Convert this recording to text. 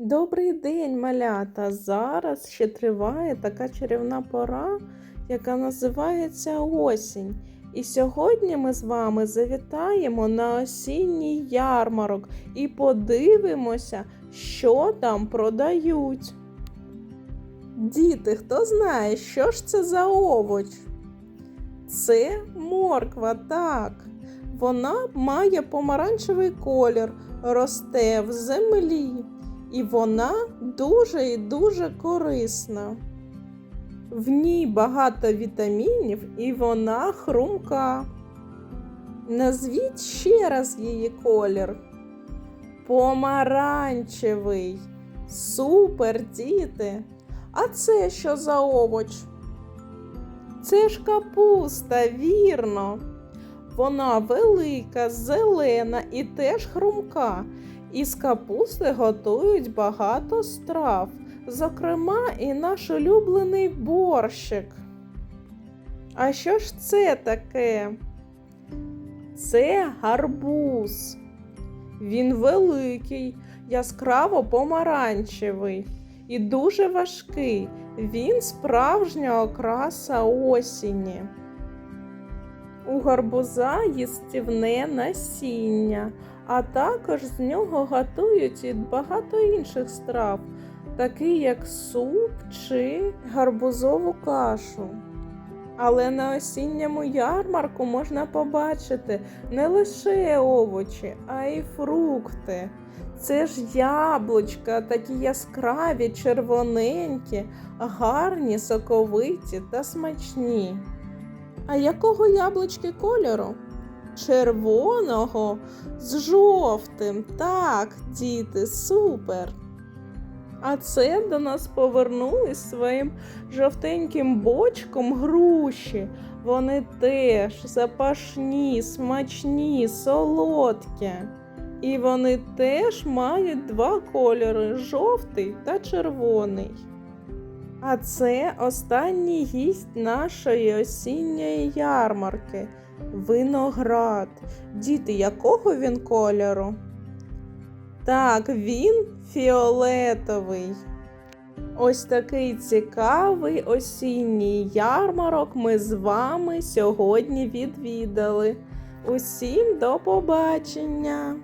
Добрий день, малята! Зараз ще триває така чарівна пора, яка називається осінь. І сьогодні ми з вами завітаємо на осінній ярмарок і подивимося, що там продають. Діти, хто знає, що ж це за овоч? Це морква, так. Вона має помаранчевий колір, росте в землі. І вона дуже і дуже корисна. В ній багато вітамінів і вона хрумка. Назвіть ще раз її колір. Помаранчевий. Супер, діти. А це що за овоч? Це ж капуста, вірно. Вона велика, зелена і теж хрумка. Із капусти готують багато страв, зокрема, і наш улюблений борщик. А що ж це таке? Це гарбуз. Він великий, яскраво помаранчевий і дуже важкий. Він справжня окраса осені. У гарбуза їстівне насіння, а також з нього готують і багато інших страв, такі як суп чи гарбузову кашу. Але на осінньому ярмарку можна побачити не лише овочі, а й фрукти. Це ж яблучка, такі яскраві, червоненькі, гарні, соковиті та смачні. А якого яблучки кольору? Червоного з жовтим. Так, діти, супер. А це до нас повернулись своїм жовтеньким бочком груші. Вони теж запашні, смачні, солодкі. І вони теж мають два кольори жовтий та червоний. А це останній гість нашої осінньої ярмарки виноград. Діти, якого він кольору? Так, він фіолетовий. Ось такий цікавий осінній ярмарок ми з вами сьогодні відвідали. Усім до побачення!